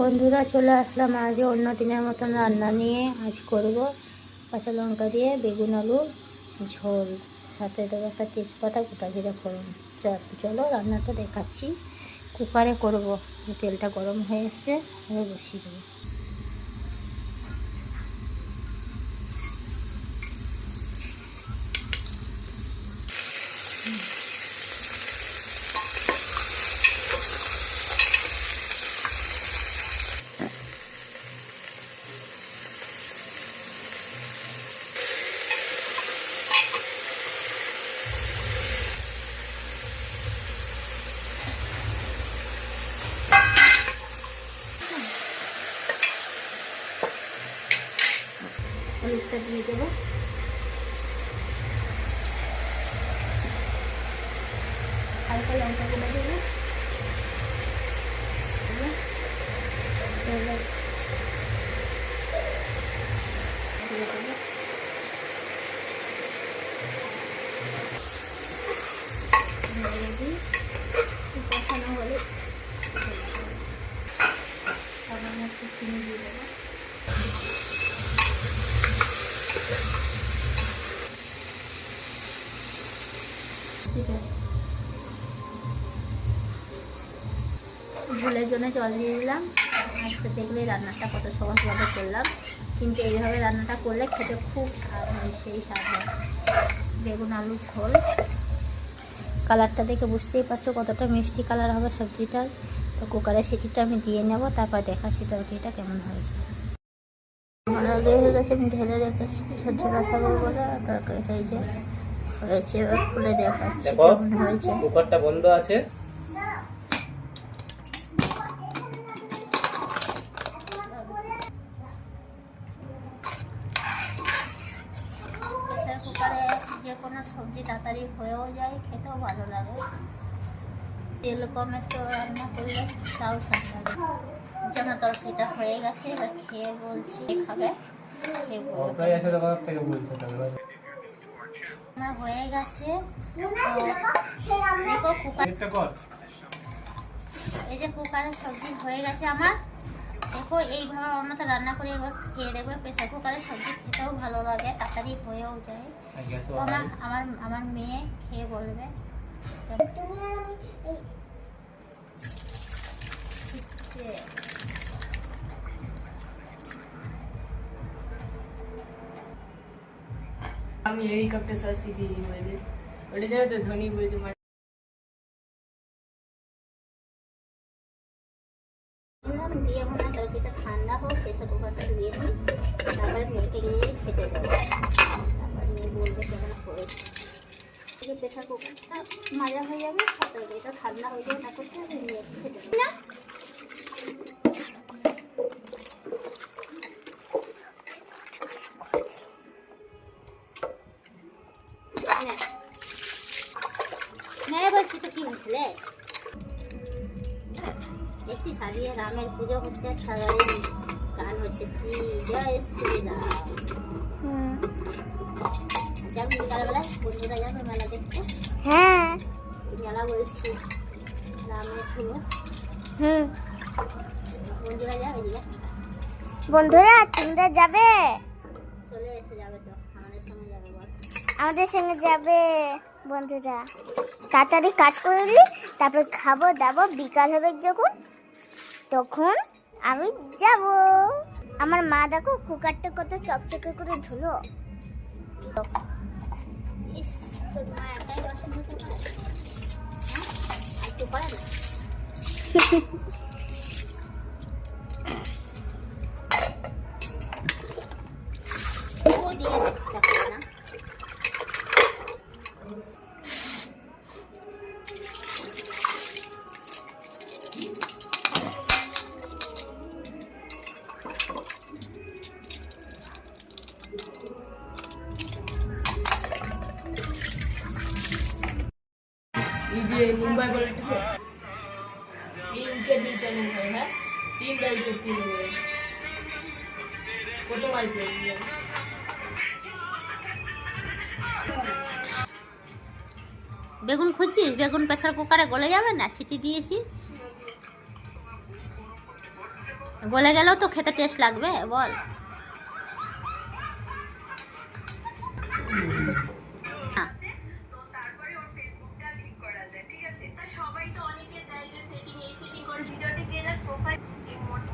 বন্ধুরা, চলে আসলাম আজ অন্য দিনের মতন রান্না নিয়ে। আজ করব কাঁচা লঙ্কা দিয়ে বেগুন, আলু, ঝোল। সাথে দেবো একটা তেজপাতা গোটা জিরে করুন চলো রান্নাটা দেখাচ্ছি। কুকারে করব। তেলটা গরম হয়ে এসছে, এবার বসিয়ে দেবো। হলুদটা দিয়ে দেবো। হালকা লঙ্কা গুলো দেবো। দিয়ে দিই। কষানো হলে সামান্য একটু চিনি দিয়ে দেবো ঠিক আছে ঝোলের জন্য জল দিয়ে দিলাম। আজকে দেখলে রান্নাটা কত সহজভাবে করলাম। কিন্তু এইভাবে রান্নাটা করলে খেতে খুব স্বাদ হয়, সেই স্বাদ হয়। বেগুন, আলু, ঝোল। কালারটা দেখে বুঝতেই পারছ কতটা মিষ্টি কালার হবে সবজিটার। তো কুকারের সিটিটা আমি দিয়ে নেব, তারপর দেখাচ্ছি তরকারিটা কেমন হয়েছে। হয়ে গেছে, আমি ঢেলে রেখেছি। ঝরঝরা খাব বলে তরকারি হয়েছে হয়েছে এবার খুলে দেখাচ্ছি কেমন হয়েছে। কুকারটা বন্ধ আছে। কুকারে যে কোনো সবজি তাড়াতাড়ি হয়েও যায় খেতেও ভালো লাগে। তেল কমে তো রান্না করলে তাও স্বাদ লাগে যেমন তরকারিটা হয়ে গেছে এবার খেয়ে বলছি খাবে? খেয়ে আমার হয়ে গেছে দেখো কুকার এই যে কুকারে সবজি হয়ে গেছে আমার। দেখো এইভাবে আমার মতো রান্না করে এবার খেয়ে দেখবে প্রেসার কুকারের সবজি খেতেও ভালো লাগে তাড়াতাড়ি হয়েও যায়। তো আমার আমার আমার মেয়ে খেয়ে বলবে। শিখতে আমি এই কাপটা স্যার শিখিনি বলে ওটা জানো তো, ধনী বলছে দিয়ে মনে তরকারিটা ঠান্ডা হোক প্রেসার কুকারটা দিয়ে দিই তারপরে মেয়েকে নিয়ে খেতে দেবো। তারপর মেয়ে বলবে কেমন হয়েছে প্রেসার কুকারটা মাজা হয়ে যাবে তরকারিটা ঠান্ডা হয়ে যাবে আমি মেয়েকে খেতে দেখছি সাজিয়ে রামের পুজো হচ্ছে সারাদিন গান হচ্ছে। শ্রী জয় শ্রীরাম। আচ্ছা আমি বিকালবেলা বন্ধুরা যাবে মেলা দেখতে? হ্যাঁ। মেলা বলছি রামের শুনো হুম। বন্ধুরা যাবে দিদা বন্ধুরা তোমরা যাবে? চলে এসে যাবে তো আমাদের সঙ্গে যাবে বল। আমাদের সঙ্গে যাবে বন্ধুরা। তাড়াতাড়ি কাজ করে দিই তারপর খাব দাবো বিকাল হবে যখন। তখন আমি যাব। আমার মা দেখো কুকারটা কত চকচকে করে ধুলো। একাই যে মুম্বাই বলে ঠিক এই উইকেট নিয়ে চ্যানেল হয়? হ্যাঁ তিনটা উইকেট তিন হবে কত আইপিএল বেগুন খুঁজছিস? বেগুন প্রেসার কুকারে গলে যাবে না? সিটি দিয়েছি। গলে গেলেও তো খেতে টেস্ট লাগবে, বল।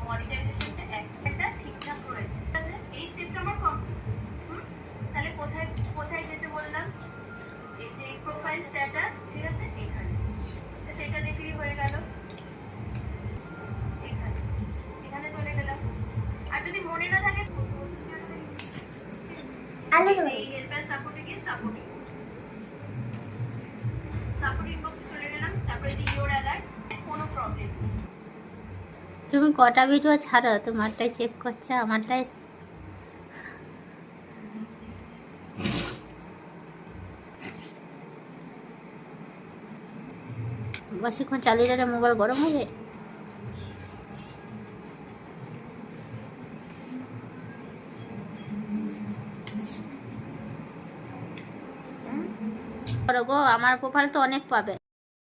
মনিটাইজেশনটা একটা ঠিকঠাক রয়েছে ঠিক এই স্টেপটা আমার কমপ্লিট তাহলে কোথায় কোথায় যেতে বললাম? এই যে প্রোফাইল স্ট্যাটাস ঠিক আছে? এখানে সেটা দেখলেই হয়ে গেল। এখানে এখানে চলে গেলাম। আর যদি মনে না থাকে এই হেল্পার সাপোর্টে গিয়ে সাপোর্টিং সাপোর্টিং বক্সে চলে গেলাম। তারপরে যে ইওর অ্যালার্ট কোনো প্রবলেম নেই। তুমি কটা ভিডিও ছাড়ো? তোমারটাই চেক করছে, আমারটাই। বেশিক্ষণ চালিয়ে গেলে মোবাইল গরম করো গো, আমার প্রোফাইল তো অনেক পাবে।